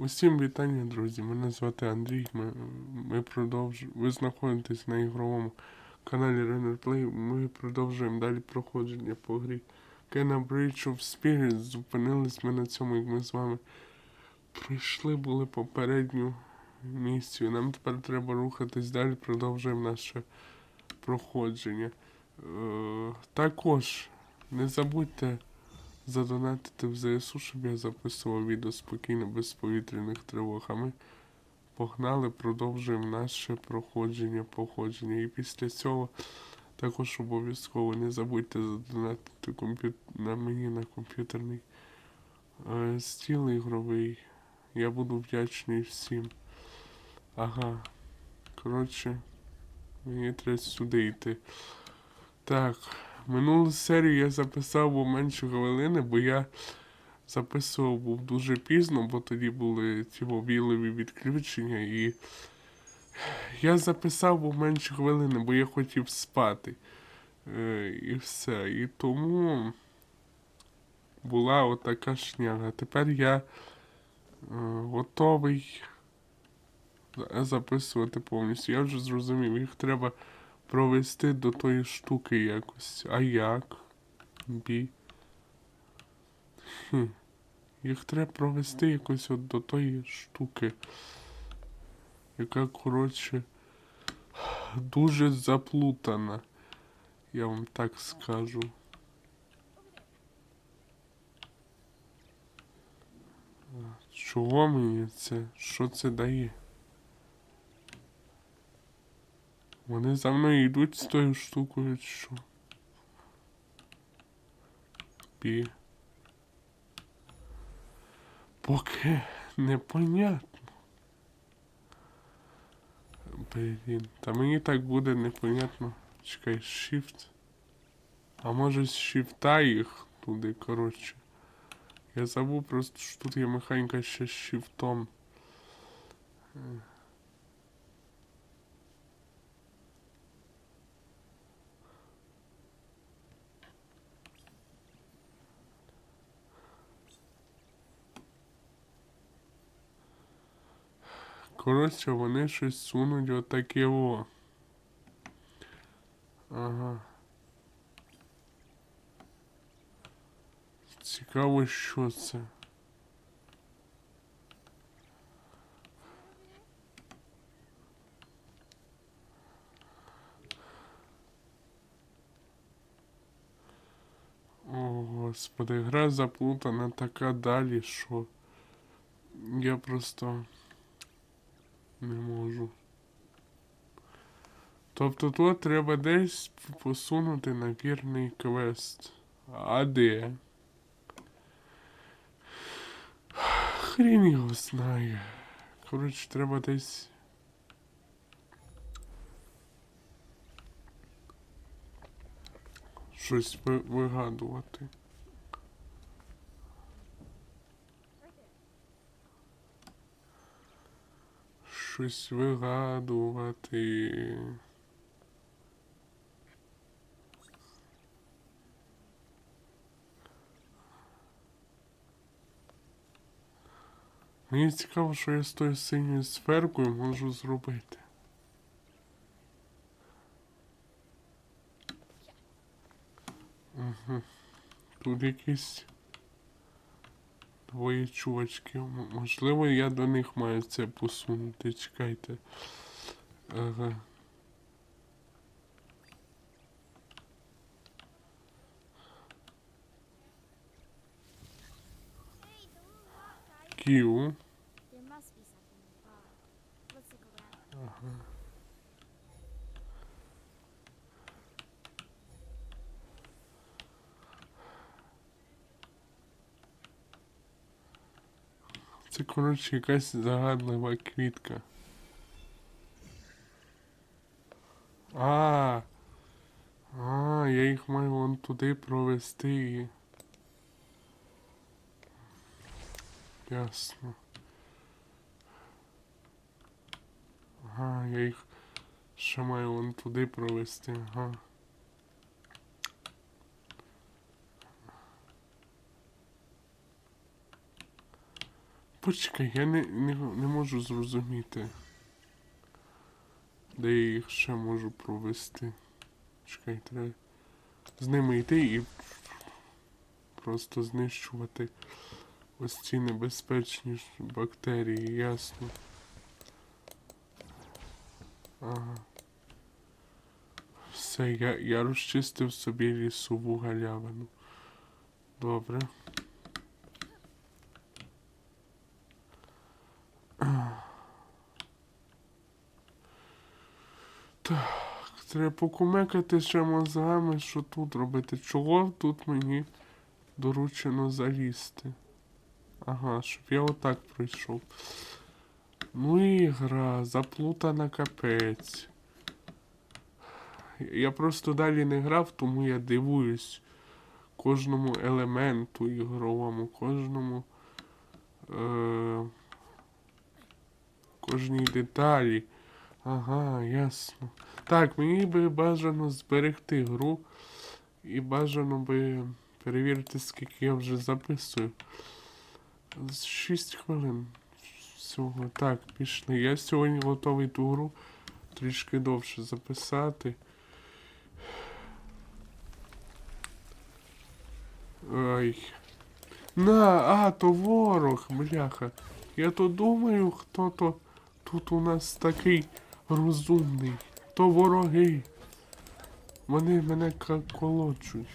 Усім вітання, друзі. Мене звати Андрій. Ми, ми продовж... Ви знаходитесь на ігровому каналі Renner Play. Ми продовжуємо далі проходження по грі Kena Bridge of Spirits. Зупинились ми на цьому, як ми з вами пройшли були попередню місію. Нам тепер треба рухатись далі, продовжуємо наше проходження. Е, також не забудьте задонатити в ЗСУ, щоб я записував відео спокійно, без повітряних тривог. А ми погнали, продовжуємо наше проходження, походження. І після цього також обов'язково не забудьте задонатити комп'ю... на мені на комп'ютерний е, стіл ігровий. Я буду вдячний всім. Ага. Коротше, мені треба сюди йти. Так. Минулу серію я записав був менше хвилини, бо я записував був дуже пізно, бо тоді були ці мобілеві відключення, і я записав був менше хвилини, бо я хотів спати. Е, і все. І тому була отака шняга. Тепер я е, готовий записувати повністю. Я вже зрозумів, їх треба провести до тої штуки якось. А як? Бі. Хм. Їх треба провести якось от до тої штуки. Яка, коротше, дуже заплутана. Я вам так скажу. Чого мені це? Що це дає? Вони за мною йдуть з тою штукою, чи що? Пі. Поки непонятно. Блін, та мені так буде непонятно. Чекай, shift. А може з шифта їх туди, коротше. Я забув просто, що тут є механіка ще з шифтом. Коротше, вони щось сунуть отаке о. Ага. Цікаво, що це. О, господи, гра заплутана така далі, що я просто не можу. Тобто тут треба десь посунути на вірний квест. А де? Хрін його знає. Коротше, треба десь. Щось ви- вигадувати. Щось вигадувати. Мені цікаво, що я з тою синьою сферкою можу зробити. Угу. Тут якісь двоє чувачків. Можливо, я до них маю це посунути. Чекайте. Ага. Кіу. There Це, коротше, якась загадлива квітка. А, а, я їх маю вон туди провести. Ясно. Ага, я їх ще маю вон туди провести, ага. Почекай, я не, не, не можу зрозуміти. Де я їх ще можу провести. Чекай, треба з ними йти і просто знищувати ось ці небезпечні бактерії, ясно. Ага. Все, я, я розчистив собі лісову галявину. Добре. Так, треба покумекати ще мозгами, що тут робити. Чого тут мені доручено залізти? Ага, щоб я отак пройшов. Ну і гра, заплутана капець. Я просто далі не грав, тому я дивуюсь кожному елементу ігровому, кожному. Е- кожній деталі. Ага, ясно. Так, мені би бажано зберегти гру і бажано би перевірити, скільки я вже записую. 6 хвилин всього. Так, пішли. Я сьогодні готовий ту гру трішки довше записати. Ай. На, а, то ворог, бляха. Я то думаю, хто то тут у нас такий розумний. То вороги. Вони мене колочуть.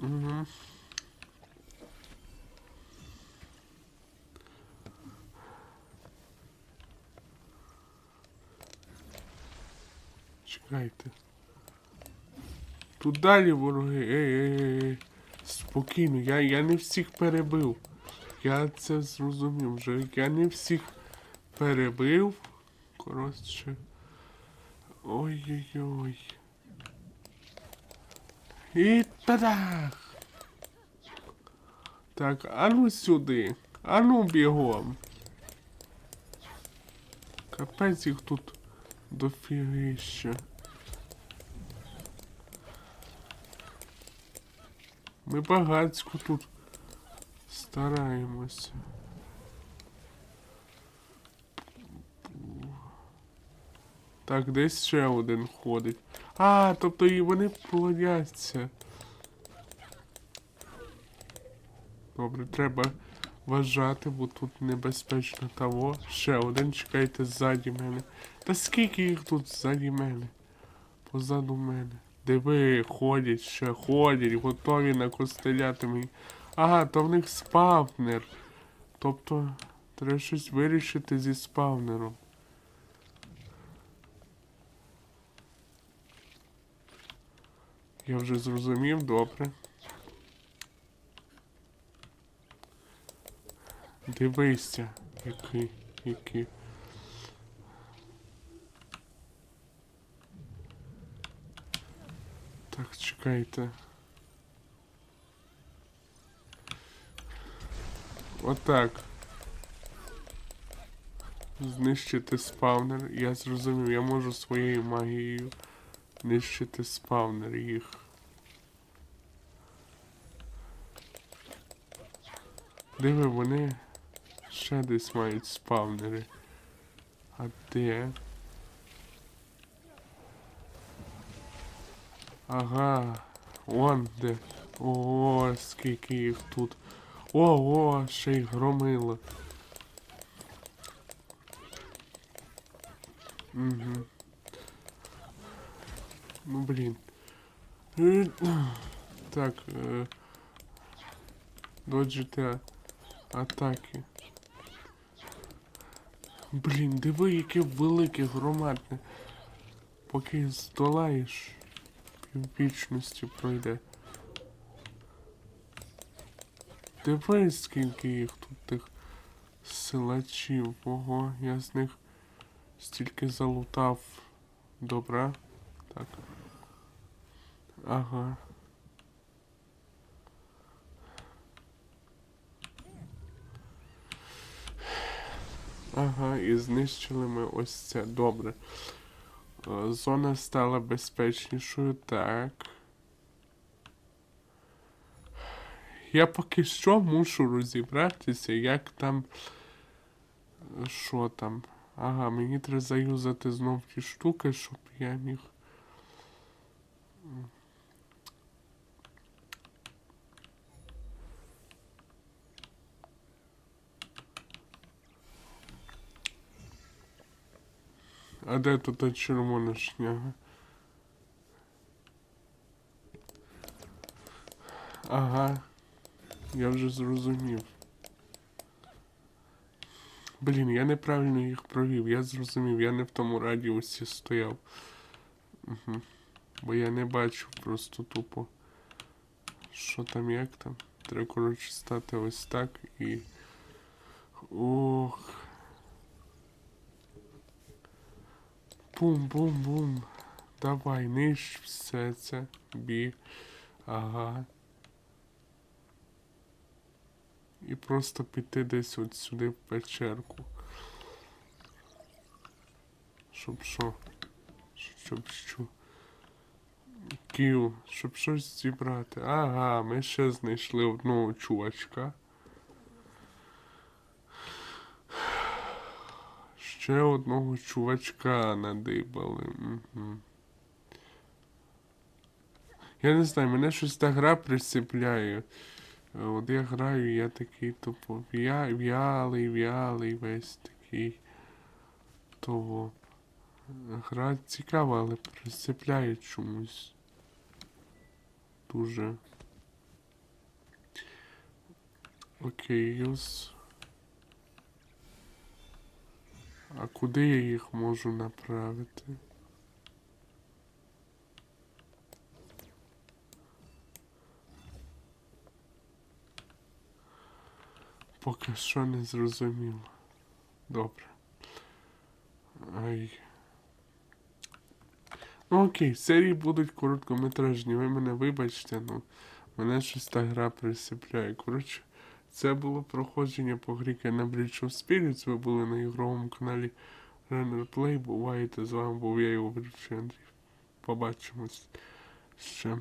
Угу. Чекайте. Тут далі вороги. Ей, ей, ей, ей. Спокійно, я, я не всіх перебив. Я це зрозумів вже. Я не всіх перебив. Коротше. Ой-ой-ой. І тадах! Так, а ну сюди. А ну бігом. Капець їх тут дофігища. Ми багацько тут стараємося. Так, десь ще один ходить. А, тобто і вони плодяться. Добре, треба вважати, бо тут небезпечно того. Ще один, чекайте ззаді мене. Та скільки їх тут ззаді мене? Позаду мене. Диви, ходять ще, ходять, готові накостеляти мені. Ага, то в них спавнер. Тобто, треба щось вирішити зі спавнером. Я вже зрозумів, добре. Дивися, який, який. Так, чекайте. Отак. Знищити спавнер. Я зрозумів, я можу своєю магією нищити спавнер їх. Диви, вони ще десь мають спавнери. А де? Ага, вон де. О, скільки їх тут. Ого, ще й громило. Угу. Ну блін. Е, Так, е, доджити атаки. Блін, диви, яке велике громадне. Поки здолаєш, піввічності пройде. Диви, скільки їх тут тих силачів. Ого, я з них стільки залутав. Добре. Так. Ага. Ага, і знищили ми ось це. Добре. Е, Зона стала безпечнішою, так. Я поки що мушу розібратися, як там. Що там? Ага, мені треба заюзати знов ті штуки, щоб я міг. А де тут та червона шняга? Ага. Я вже зрозумів. Блін, я неправильно їх провів. Я зрозумів, я не в тому радіусі стояв. Угу. Бо я не бачу просто тупо. Що там, як там? Треба, коротше, стати ось так і. Ох. Бум-бум-бум. Давай, нищ все це. Бі. Ага. І просто піти десь от сюди в печерку. Щоб що? Щоб що? Кіл, щоб щось зібрати. Ага, ми ще знайшли одного чувачка. Ще одного чувачка надибали. Угу. Я не знаю, мене щось та гра присипляє. Е, От я граю, я такий тупо в'я, в'ялий, в'ялий весь такий. Того. Гра цікава, але присипляє чомусь. Дуже. Окей, юз. А куди я їх можу направити? Поки що не зрозуміло. Добре. Ай. Ну окей, серії будуть короткометражні. Ви мене вибачте, ну мене щось та гра присипляє. Коротше, це було проходження по грі Bridge of Spirits. Ви були на ігровому каналі Runner Play. Бувайте з вами, був я його ведучий Андрій. Побачимось ще.